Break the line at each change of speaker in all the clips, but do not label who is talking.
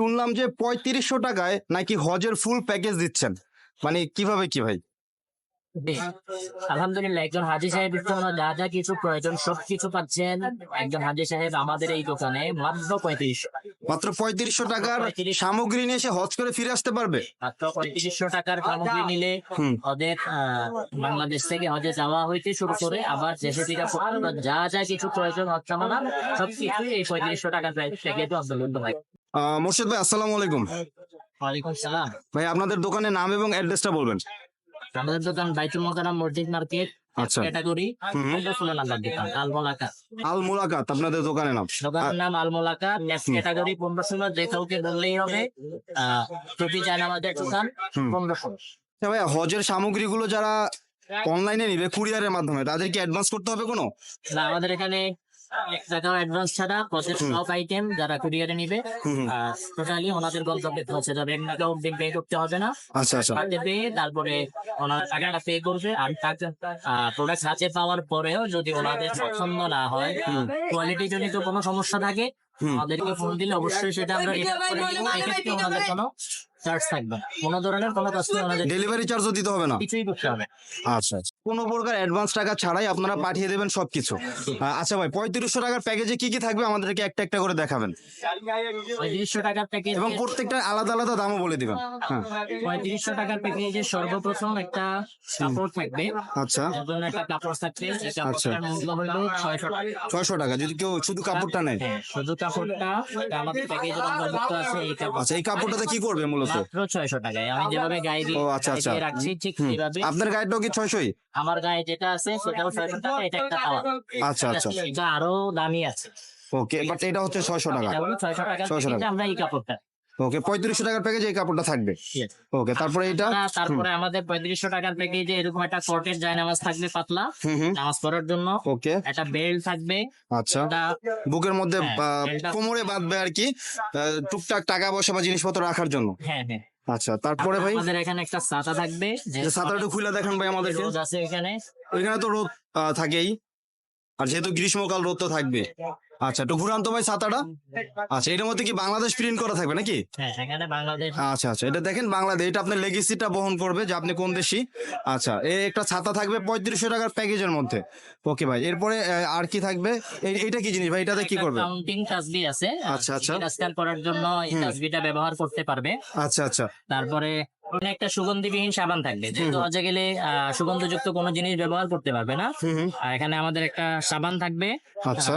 শুনলাম যে পঁয়ত্রিশশো টাকায় নাকি হজের ফুল প্যাকেজ দিচ্ছেন। মানে কীভাবে কি ভাই?
আলহামদুলিল্লাহ একজন হাজি সাহেবের জন্য যা যা কিছু প্রয়োজন সব কিছু পাচ্ছেন। একজন হাজি সাহেব আমাদের এই দোকানে মাত্র পঁয়ত্রিশ
মাত্র পঁয়ত্রিশশো টাকার সামগ্রী নিয়ে এসে হজ করে ফিরে আসতে পারবে?
মাত্র পঁয়ত্রিশশো টাকার সামগ্রী নিলে আহ, বাংলাদেশ থেকে হজে যাওয়া হইতে শুরু করে আবার দেশে ফিরা যা যা কিছু প্রয়োজন হচ্ছে না সব কিছুই এই পঁয়ত্রিশশো টাকার প্যাকেজে অন্তর্ভুক্ত হয়।
মোর্শেদ ভাই আসসালামু আলাইকুম।
ওয়ালাইকুম সালাম।
ভাই আপনাদের দোকানের নাম এবং অ্যাড্রেসটা বলবেন।
আমাদের দোকান বাইতুল মোকারাম মসজিদ মার্কেট
আচ্ছা।
ক্যাটাগরি
হুম।
ষোলো নাম্বার দোকান আলমোলাকা
আল আপনাদের দোকানের নাম।
দোকানের নাম আলমোলাকা নেক্সট ক্যাটাগরি পনেরো ষোলো যে কাউকে বললেই হবে টুপি চায় আমাদের দোকান পনেরো ষোলো।
আচ্ছা ভাই হজের সামগ্রীগুলো যারা অনলাইনে নিবে কুরিয়ারের মাধ্যমে তাদেরকে অ্যাডভান্স করতে হবে কোনো?
না আমাদের এখানে এক টাকাও অ্যাডভান্স ছাড়া
হুম।
সব আইটেম যারা কুরিয়ারে নিবে। টোটালি ওনাদের গন্তব্যে পৌঁছে যাবে পে করতে হবে না
আচ্ছা আচ্ছা।
তারপরে ওনার টাকাটা পে করবে আর প্রোডাক্ট হাতে পাওয়ার পরেও যদি ওনাদের পছন্দ না হয় কোয়ালিটি জনিত কোনো সমস্যা থাকে। আমাদেরকে ফোন দিলে অবশ্যই সেটা আমরা রিটার্ন করে এক্ষেত্রে ওনাদের কোনো চার্জ থাকবে কোনো ধরনের কোনো আমাদের
ডেলিভারি চার্জও দিতে হবে না।
কিছুই করতে হবে না।
আচ্ছা আচ্ছা। কোনো প্রকার অ্যাডভান্স টাকা ছাড়াই আপনারা পাঠিয়ে দেবেন সবকিছু। আহ, আচ্ছা ভাই পঁয়ত্রিশশো টাকার প্যাকেজে কি কি থাকবে আমাদেরকে একটা একটা করে দেখাবেন?
পঁয়ত্রিশশো টাকার প্যাকেজ
এবং প্রত্যেকটা আলাদা আলাদা দামও বলে দিবেন। হ্যাঁ।
পঁয়ত্রিশশো টাকার প্যাকেজে সর্বপ্রথম একটা কাপড় থাকবে।
আচ্ছা।
একটা কাপড় থাকবে। হলো ছয়শো টাকা।
যদি কেউ শুধু কাপড়টা নেয়?
হ্যাঁ, শুধু কাপড়টা আমাদের প্যাকেজের অন্তর্ভুক্ত আছে
আচ্ছা এই কাপড়টাতে কি করবে মূলত?
ছয়শো টাকায়। আমি যেভাবে গায়ে দিয়ে
ও, আচ্ছা, আচ্ছা।
রাখছি ঠিক
আপনার গাড়িটাও কি ছয়শই?
আমার গায়ে যেটা আছে সেটাও ছয়শো টাকা এটা একটা তাওয়া
আচ্ছা আচ্ছা।
এটা আরও দামি আছে।
ওকে বাট এটা হচ্ছে ছয়শো টাকা।
ছয়শো টাকা
600
আমরা এই কাপড়টা।
ওকে পঁয়ত্রিশশো টাকার প্যাকেজে এই কাপড়টা থাকবে। ওকে তারপরে এটা?
তারপরে আমাদের পঁয়ত্রিশশো টাকার প্যাকেজে এরকম একটা কটের জায়নামাজ থাকবে পাতলা। নামাজ পড়ার জন্য।
ওকে।
একটা বেল্ট থাকবে।
আচ্ছা। বুকের মধ্যে
হ্যাঁ,
কোমরে বাঁধবে আর কি টুকটাক টাকা পয়সা বা জিনিসপত্র রাখার জন্য।
হ্যাঁ হ্যাঁ।
আচ্ছা তারপরে ভাই?
আমাদের এখানে একটা ছাতা থাকবে
ছাতাটা খুলে দেখান ভাই আমাদেরকে।
রোদ আছে এখানে।
ওইখানে তো রোদ থাকেই। আর যেহেতু গ্রীষ্মকাল রোদ তো থাকবে। আচ্ছা একটু ঘুরান তো ভাই ছাতাটা আচ্ছা এটার মধ্যে কি বাংলাদেশ প্রিন্ট করা থাকবে নাকি?
হ্যাঁ এখানে বাংলাদেশ
আচ্ছা আচ্ছা এটা দেখেন বাংলাদেশ এটা আপনার লেগেসিটা বহন করবে যে আপনি কোন দেশি। আচ্ছা এই একটা ছাতা থাকবে পঁয়ত্রিশশো টাকার প্যাকেজের মধ্যে। ওকে ভাই এরপরে আর কি থাকবে? এইটা কি জিনিস ভাই? এটাতে কি করবে?
কাউন্টিং তাসবি আছে।
আচ্ছা, আচ্ছা।
স্ক্যান করার জন্য এই তাসবিটা ব্যবহার করতে পারবে।
আচ্ছা আচ্ছা।
তারপরে একটা সুগন্ধিবিহীন সাবান থাকবে। যেহেতু হজে গেলে সুগন্ধযুক্ত কোনো জিনিস ব্যবহার করতে পারবে না। এখানে আমাদের একটা সাবান থাকবে।
আচ্ছা।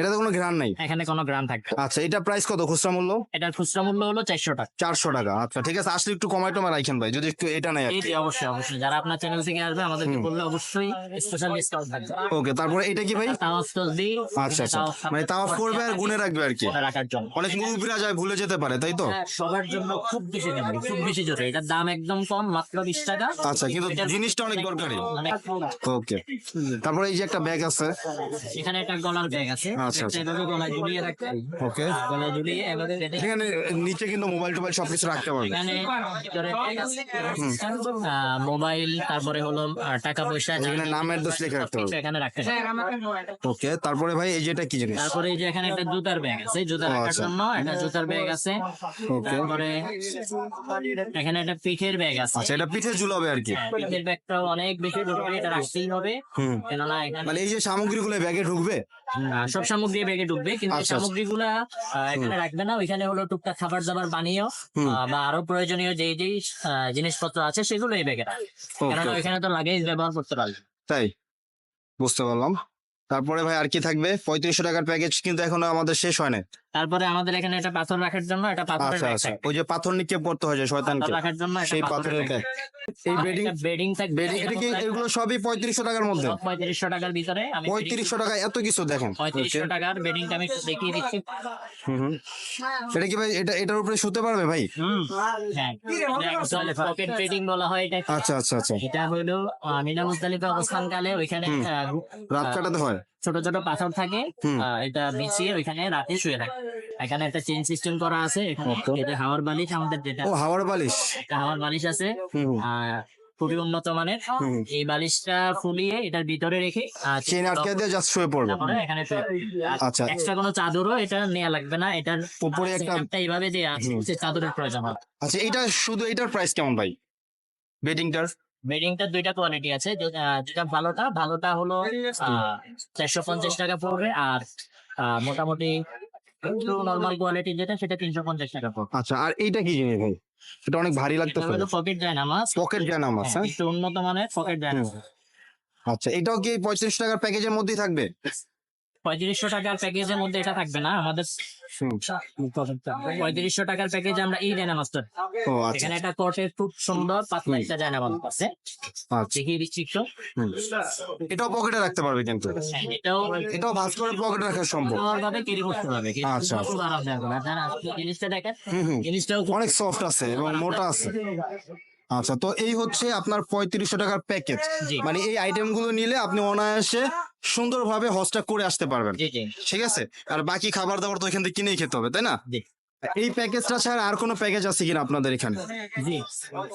এটাতে কোনো ঘ্রাণ নাই?
এখানে কোনো গ্রাম থাকবে
আচ্ছা এটা প্রাইস কত? খুচরা মূল্য?
এটার খুচরা মূল্য হলো চারশো টাকা।
চারশো টাকা আচ্ছা ঠিক আছে। আসলে একটু কমাই টমাই রাখেন ভাই যদি একটু এটা নেই
এই যে অবশ্যই অবশ্যই। যারা আপনার চ্যানেল থেকে আসবে আমাদেরকে বললে অবশ্যই স্পেশাল ডিসকাউন্ট থাকবে।
ওকে তারপরে এটা কি ভাই?
তাওয়াজ তসবি
আচ্ছা আচ্ছা। মানে তাওয়াফ করবে আর গুনে রাখবে আর কি?
মনে রাখার জন্য।
অনেক মুরব্বীরা যায় ভুলে যেতে পারে তাই তো?
হ্যাঁ, সবার জন্য খুব বেশি দাম খুব বেশি জোরে এটার দাম একদম কম মাত্র বিশ টাকা।
আচ্ছা কিন্তু জিনিসটা অনেক দরকারি।
মানে
ওকে তারপরে এই যে একটা ব্যাগ আছে।
এখানে একটা গলার ব্যাগ আছে।
আচ্ছা, আচ্ছা। ওকে। এখানে নিচে কিন্তু মোবাইল টোবাইল সবকিছু রাখতে পারবে
মোবাইল তারপরে হলো টাকা পয়সা
এখানে নাম অ্যাড্রেস লিখে রাখতে পারবে
এখানে রাখতে
ওকে তারপরে ভাই এই যে এটা কি জিনিস?
তারপরে এই যে এখানে একটা জুতার ব্যাগ আছে জুতা রাখার
আচ্ছা।
জন্য একটা জুতার ব্যাগ আছে।
ওকে।
তারপরে এখানে একটা পিঠের ব্যাগ আছে।
আচ্ছা এটা পিঠে ঝুলাবে আর কি।
হ্যাঁ, পিঠের ব্যাগটাও অনেক বেশি জরুরি এটা রাখতেই হবে। কেননা এখানে
মানে এই যে সামগ্রীগুলো ব্যাগে ঢুকবে
সব সামগ্রী ব্যাগে ঢুকবে কিন্তু সামগ্রী
আচ্ছা, আচ্ছা।
সামগ্রীগুলা এখানে রাখবে না ওইখানে হলো টুকটাক খাবার দাবার বানিয়েও বা আরও প্রয়োজনীয় যেই যেই আহ, জিনিসপত্র আছে সেগুলো এই ব্যাগে রাখবে কেননা ওইখানে তো লাগেজ ব্যবহার করতে পারবে
তাই? বুঝতে পারলাম। তারপরে ভাই আর কি থাকবে? পঁয়ত্রিশশো টাকার প্যাকেজ কিন্তু এখনও আমাদের শেষ হয় না
তারপরে আমাদের এখানে একটা পাথর রাখার জন্য একটা পাথর
আচ্ছা আচ্ছা। ওই যে পাথর নিক্ষেপ করতে হয় যে শয়তানকে।
রাখার জন্য
সেই
পাথরের
এই বেডিং
বেডিং
বেডিং এটা কি এগুলো সবই পঁয়ত্রিশশো টাকার মধ্যে?
পঁয়ত্রিশশো টাকার ভিতরে আমি
পঁয়ত্রিশশো টাকা এত কিছু দেখেন।
পঁয়ত্রিশশো টাকার বেডিংটা আমি একটু দেখিয়ে দিচ্ছি।
হুম হুম। এটা কি ভাই এটা এটার উপরে শুতে পারবে ভাই?
হ্যাঁ। পকেট বেডিং বলা হয় এটা
আচ্ছা আচ্ছা আচ্ছা।
এটা হলো আহ, মিনা মুজদালিফা অবস্থানকালে ওইখানে
হুম। রাত কাটাতে হয়।
ছোট ছোট পাথর থাকে এটা বিছিয়ে ওইখানে রাতে শুয়ে থাকে। এখানে একটা চেন সিস্টেম করা আছে এটা হাওয়ার বালিশ আমাদের যেটা
ও হাওয়ার বালিশ।
একটা হাওয়ার বালিশ আছে খুবই উন্নত মানের। এই বালিশটা ফুলিয়ে এটার ভিতরে রেখে আর
চেন আটকে দিয়ে জাস্ট শুয়ে পড়বে।
এখানে
আচ্ছা।
এক্সট্রা কোনো চাদরও এটা নেওয়া লাগবে না এটার
উপরে একটা
এইভাবে দেওয়া আছে চাদরের প্রয়োজন হবে।
আচ্ছা এটা শুধু এটার প্রাইস কেমন ভাই? বেডিংটার
বেডিংটার দুইটা কোয়ালিটি আছে। যেটা ভালোটা ভালোটা হলো চারশো পঞ্চাশ টাকা পড়বে আর আহ, মোটামুটি একটু নর্মাল কোয়ালিটি যেটা সেটা তিনশো পঞ্চাশ টাকা পড়বে।
আচ্ছা আর এইটা কি জিনিস ভাই? সেটা অনেক ভারী
লাগতো
লাগতেছে।
পকেট যায় নামাজ
পকেট হ্যাঁ
একটু উন্নত মানের পকেট যায়
আচ্ছা এটাও কি পঁয়ত্রিশ টাকার প্যাকেজের মধ্যেই থাকবে?
পঁয়ত্রিশশো টাকার প্যাকেজের মধ্যে এটা থাকবে না? আমাদের পঁয়ত্রিশশো টাকার প্যাকেজে আমরা এই ডায়নামাস্টার
ও আচ্ছা।
এখানে একটা কটের খুব সুন্দর পাতলা একটা আছে।
আচ্ছা।
দেখি রিস্ট্রিকশন
এটাও পকেটে রাখতে পারবে কিন্তু।
এটাও
এটাও ভাঁজ করে পকেটে রাখা সম্ভব।
ভাবে ক্যারি করতে পারবে
আচ্ছা।
জিনিসটা দেখেন। জিনিসটাও
অনেক সফট আছে এবং মোটা আছে। আচ্ছা তো এই হচ্ছে আপনার পঁয়ত্রিশশো টাকার প্যাকেজ মানে এই আইটেমগুলো নিলে আপনি অনায়াসে সুন্দরভাবে হজটা করে আসতে পারবেন। ঠিক আছে? আর বাকি খাবার দাবার তো এখান থেকে কিনেই খেতে হবে তাই না। এই প্যাকেজটা ছাড়া আর কোনো প্যাকেজ আছে কিনা আপনাদের এখানে?
জি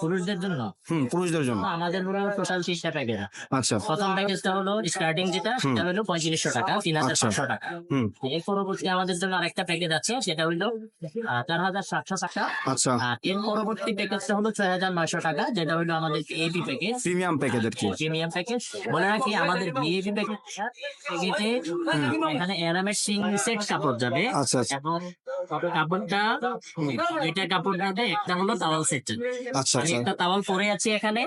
পুরুষদের জন্য।
হুম পুরুষদের জন্য।
আমাদের পুরো টোটাল তিনটা প্যাকেজ
আচ্ছা।
প্রথম প্যাকেজটা হলো স্টার্টিং যেটা সেটা হলো পঁয়ত্রিশশো টাকা তিন হাজার
আচ্ছা।
ছশো টাকা।
হুম।
এর পরবর্তী আমাদের জন্য আরেকটা প্যাকেজ আছে সেটা হলো চার হাজার সাতশো টাকা।
আচ্ছা।
এর পরবর্তী প্যাকেজটা হলো ছয় হাজার নয়শো টাকা যেটা হলো আমাদের এপি প্যাকেজ
প্রিমিয়াম প্যাকেজ আর কি?
প্রিমিয়াম প্যাকেজ বলে রাখি আমাদের ভিএপি প্যাকেজ এখানে অ্যারামের সিং সেট কাপড় যাবে।
আচ্ছা আচ্ছা।
এবং কাপড়টা দুইটা কাপড় যাবে একটা হলো দাওয়াল সেট।
আচ্ছা আচ্ছা।
একটা দাওয়াল পরে আছি এখানে।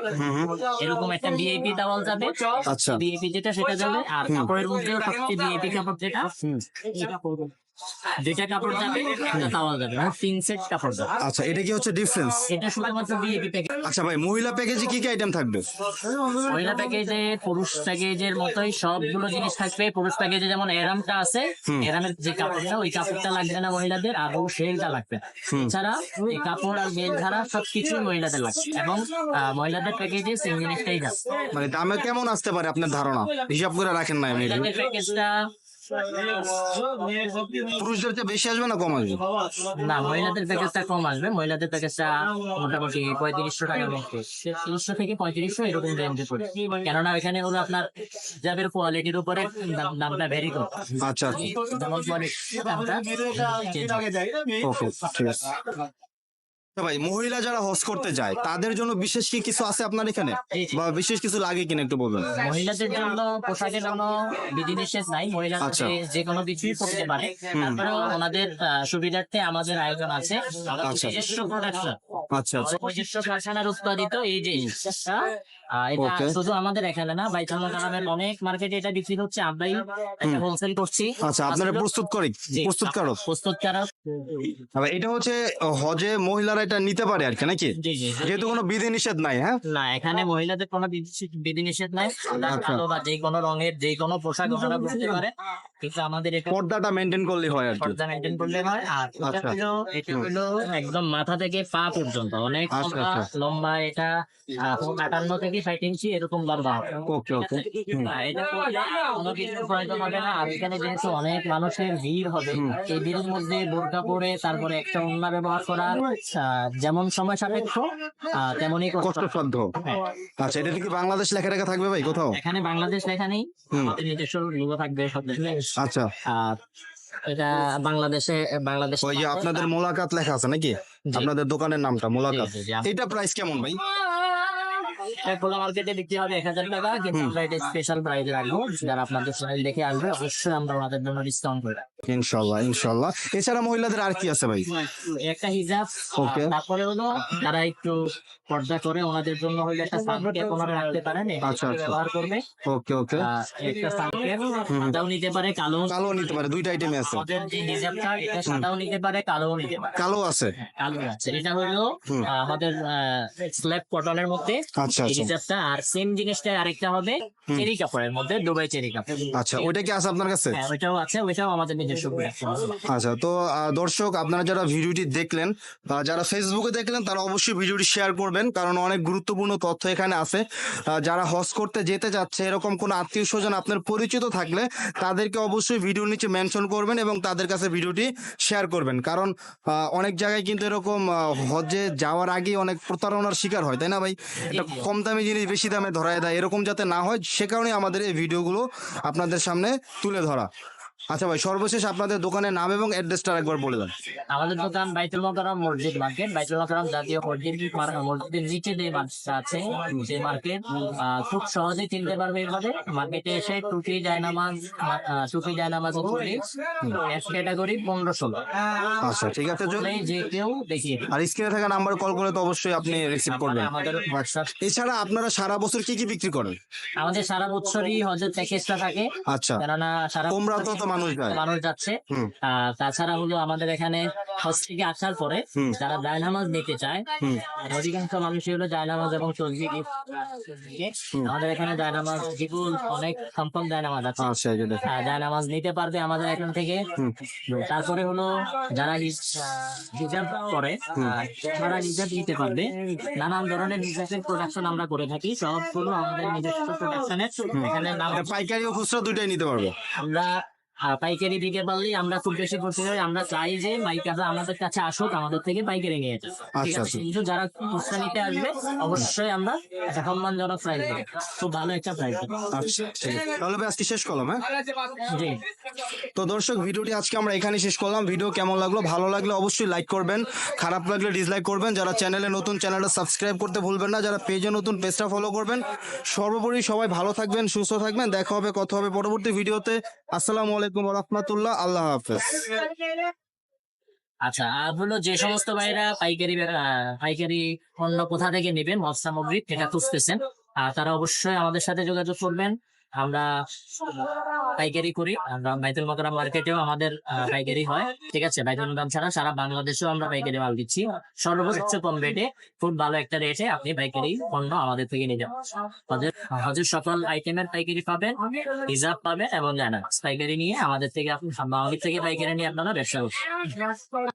এরকম একটা ভিআইপি দাওয়াল যাবে।
আচ্ছা।
ভিআইপি যেটা সেটা যাবে আর কাপড়ের মধ্যেও সবচেয়ে ভিআইপি কাপড় যেটা। দুইটা কাপড় যাবে একটা টাওয়াল যাবে মানে তিন সেট কাপড় যাবে
আচ্ছা এটা কি হচ্ছে ডিফারেন্স
এটা শুধুমাত্র ভিআইপি প্যাকেজ
আচ্ছা ভাই মহিলা প্যাকেজে কি কি আইটেম থাকবে?
মহিলা প্যাকেজে পুরুষ প্যাকেজের মতোই সবগুলো জিনিস থাকবে। পুরুষ প্যাকেজে যেমন এরামটা আছে এরামের যে কাপড়টা ওই কাপড়টা লাগবে না মহিলাদের আর ও শেলটা লাগবে এছাড়া এই কাপড় আর বেল ধারা সবকিছু মহিলাদের লাগবে। এবং মহিলাদের প্যাকেজে সেম জিনিসটাই যাবে
মানে দামে কেমন আসতে পারে আপনার ধারণা? হিসাব করে রাখেন না
মহিলাদের প্যাকেজটা
পুরুষদের চেয়ে বেশি আসবে না কম আসবে
না মহিলাদের প্যাকেজটা কম আসবে মহিলাদের প্যাকেজটা মোটামুটি পঁয়ত্রিশশো টাকার মধ্যে তিরিশশো থেকে পঁয়ত্রিশশো এরকম রেঞ্জে পড়ে কেননা এখানে হলো আপনার জাবের কোয়ালিটির উপরে দাম- দামটা ভ্যারি করে
আচ্ছা আচ্ছা
দামটা
ওকে ঠিক আছে আচ্ছা ভাই মহিলা যারা হজ করতে যায় তাদের জন্য বিশেষ কি কিছু আছে আপনার এখানে। বা বিশেষ কিছু লাগে কিনা একটু বলবেন?
মহিলাদের জন্য পোশাকের কোনো বিধিনিষেধ নাই মহিলারা
আচ্ছা।
যে- কোনো কিছুই পড়তে পারে। তারপরে ওনাদের সুবিধার্থে আমাদের আয়োজন আছে।
আচ্ছা।
নিজস্ব প্রোডাকশন।
আচ্ছা আচ্ছা।
নিজস্ব কারখানার উৎপাদিত এই জিনিসটা, এটা শুধু আমাদের এখানে না বাইতুল কালামের অনেক মার্কেটে এটা বিক্রি হচ্ছে আমরাই একটা হোলসেল করছি।
আচ্ছা আপনারা প্রস্তুত করি
জি।
প্রস্তুত
কারও?
এটা হচ্ছে হজে মহিলারা এটা নিতে পারে আর কি নাকি? যেহেতু কোনো বিধি নিষেধ নাই হ্যাঁ?
না এখানে মহিলাদের কোনো বিধি- বিধিনিষেধ নাই।
আচ্ছা।
বা যে কোনো রঙের যে কোনো পোশাক ওনারা পরতে পারে কিন্তু আমাদের
পর্দাটা মেনটেন করলে হয় আর
পর্দা মেনটেন করলে হয় আর এটা
আচ্ছা।
হলো এটা হলো একদম মাথা থেকে পা পর্যন্ত। অনেক
আচ্ছা,
লম্বা
আচ্ছা।
এটা আটান্ন থেকে ষাট ইঞ্চি এরকম লম্বা হবে।
ওকে ওকে
এটা কোনো কিছুর প্রয়োজন হবে না। আর এখানে যেহেতু অনেক মানুষের ভিড় হবে এই ভিড়ের মধ্যে বোরকা পরে তারপরে একটা অন্য ব্যবহার করা যেমন সময় সাপেক্ষ তেমনই কষ্ট
কষ্টসাধ্য।
হ্যাঁ।
আচ্ছা এটা কি বাংলাদেশ লেখা লেখা থাকবে ভাই কোথাও?
এখানে বাংলাদেশ লেখা নেই। আমাদের নিজস্ব লোগো থাকবে সব।
আচ্ছা।
আর এটা বাংলাদেশে বাংলাদেশ
ওই যে আপনাদের মোলাকাত লেখা আছে নাকি? আপনাদের দোকানের নামটা মোলাকাত। এটা প্রাইস কেমন ভাই?
খোলা মার্কেটে বিক্রি হবে এক হাজার টাকা কিন্তু আমরা এটা স্পেশাল প্রাইস রাখব। যারা আপনাদের চ্যানেল দেখে আসবে অবশ্যই আমরা ওনাদের জন্য ডিসকাউন্ট করে রাখব।
ইনশাল্লাহ ইনশাল্লাহ। এছাড়া মহিলাদের আর কি আছে ভাই?
একটা হিজাব
Okay.
তারপরে হলো যারা একটু পর্দা করে ওনাদের জন্য হলো একটা সানকেপ ওনারা রাখতে পারেন
আচ্ছা, আচ্ছা।
ব্যবহার করবে।
ওকে ওকে
একটা সানকেপ সাদাও নিতে পারে কালো
কালো নিতে পারে দুইটা আইটেমই আছে।
ওদের যে হিজাবটা এটা সাদাও নিতে পারে কালোও নিতে পারে।
কালো আছে।
কালো আছে। এটা হলো আমাদের স্ল্যাব কটনের মধ্যে
আচ্ছা। আচ্ছা
হিজাবটা আর সেম জিনিসটা আরেকটা হবে চেরি কাপড়ের মধ্যে দুবাই চেরি কাপড়
আচ্ছা ওইটা কি আছে আপনার কাছে?
হ্যাঁ ওইটাও আছে ওইটাও আমাদের নিজস্ব
আচ্ছা তো দর্শক আপনারা যারা ভিডিওটি দেখলেন যারা ফেসবুকে দেখলেন তারা অবশ্যই ভিডিওটি শেয়ার করবেন কারণ অনেক গুরুত্বপূর্ণ তথ্য এখানে আছে। যারা হজ করতে যেতে যাচ্ছে এরকম কোনো আত্মীয় স্বজন আপনার পরিচিত থাকলে তাদেরকে অবশ্যই ভিডিওর নিচে মেনশন করবেন এবং তাদের কাছে ভিডিওটি শেয়ার করবেন। কারণ অনেক জায়গায় কিন্তু এরকম হজে যাওয়ার আগেই অনেক প্রতারণার শিকার হয় তাই না ভাই? এটা কম দামি জিনিস বেশি দামে ধরায় দেয়, এরকম যাতে না হয়, সে কারণে আমাদের এই ভিডিওগুলো আপনাদের সামনে তুলে ধরা। আচ্ছা ভাই সর্বশেষ আপনাদের দোকানের নাম এবং অ্যাড্রেসটা একবার বলে দেন।
আমাদের দোকান বাইতুল মোকাররম মসজিদ মার্কেট। বাইতুল মোকাররম জাতীয় মসজিদ মসজিদের নিচে যে মার্কেটটা আছে সেই মার্কেট খুব সহজে চিনতে পারবে এভাবে। মার্কেটে এসে টুপি জায়নামাজ আহ, টুপি জায়নামাজ টুপি এক ক্যাটাগরি পনেরো ষোলো।
আচ্ছা ঠিক আছে
যে কেউ দেখিয়ে
আর স্ক্রিনে থাকা নাম্বার কল করে তো অবশ্যই আপনি রিসিভ করবেন।
আমাদের হোয়াটসঅ্যাপ
এছাড়া আপনারা সারা বছর কি কি বিক্রি করেন?
আমাদের সারা বছরই হজের প্যাকেজটা থাকে।
আচ্ছা।
কেননা সারা
ওমরাতেও তো মানুষ
যাচ্ছে। তাছাড়া হলো আমাদের এখানে হজ থেকে আসার পরে। যারা জায়নামাজ নিতে চায় অধিকাংশ মানুষই হলো জায়নামাজ এবং চর্জি আমাদের এখানে জায়নামাজ বিপুল অনেক সংখ্যক জায়নামাজ আছে।
আচ্ছা
জায়নামাজ নিতে পারবে আমাদের এখান থেকে। তারপরে হলো যারা রিজার্ভ করে তারা রিজার্ভ নিতে পারবে। নানান ধরনের রিজার্ভের প্রোডাকশন আমরা করে থাকি। সবগুলো আমাদের নিজস্ব প্রোডাকশনের এখানে
পাইকারি ও খুচরা দুইটাই নিতে পারবে।
আমরা পাইকারি দিকে পারলেই আমরা খুব বেশি করতে চাই আমরা চাই যে পাইকাররা আমাদের কাছে আসুক আমাদের থেকে পাইকারি নিয়ে যাক।
আচ্ছা,
আছে? কিন্তু যারা খুচরা নিতে আসবে অবশ্যই আমরা সম্মানজনক প্রাইস দেবো। খুব ভালো একটা প্রাইস
আচ্ছা তাহলে আজকে শেষ করলাম হ্যাঁ?
জি।
তো দর্শক ভিডিওটি আজকে আমরা এখানে শেষ করলাম। ভিডিও কেমন লাগল? ভালো লাগলে অবশ্যই লাইক করবেন। খারাপ লাগলে ডিসলাইক করবেন। যারা চ্যানেলে নতুন চ্যানেলটা সাবস্ক্রাইব করতে ভুলবেন না। যারা পেজে নতুন পেজটা ফলো করবেন। সর্বোপরি সবাই ভালো থাকবেন সুস্থ থাকবেন। দেখা হবে কথা হবে পরবর্তী ভিডিওতে আসসালামু আলাইকুম। রহমতুল্লাহ, আল্লাহ হাফেজ।
আচ্ছা হলো যে সমস্ত ভাইরা পাইকারি পাইকারি অন্য কোথা থেকে নেবেন মদ সামগ্রী সেটা খুঁজতেছেন। আর তারা অবশ্যই আমাদের সাথে যোগাযোগ করবেন। আমরা পাইকারি করি। আমরা বাইতুল মোকাররম মার্কেটেও আমাদের পাইকারি হয়। ঠিক আছে? বাইতুল মোকাররম ছাড়া সারা বাংলাদেশেও আমরা পাইকারি মাল দিচ্ছি। সর্বোচ্চ কম রেটে, খুব ভালো একটা রেটে আপনি পাইকারি পণ্য আমাদের থেকে নিয়ে যাবেন হজের হজের সকল আইটেমের পাইকারি পাবেন রিজার্ভ পাবেন এবং জানা পাইকারি নিয়ে আমাদের থেকে আপনি আমাদের থেকে পাইকারি নিয়ে আপনারা ব্যবসা করুন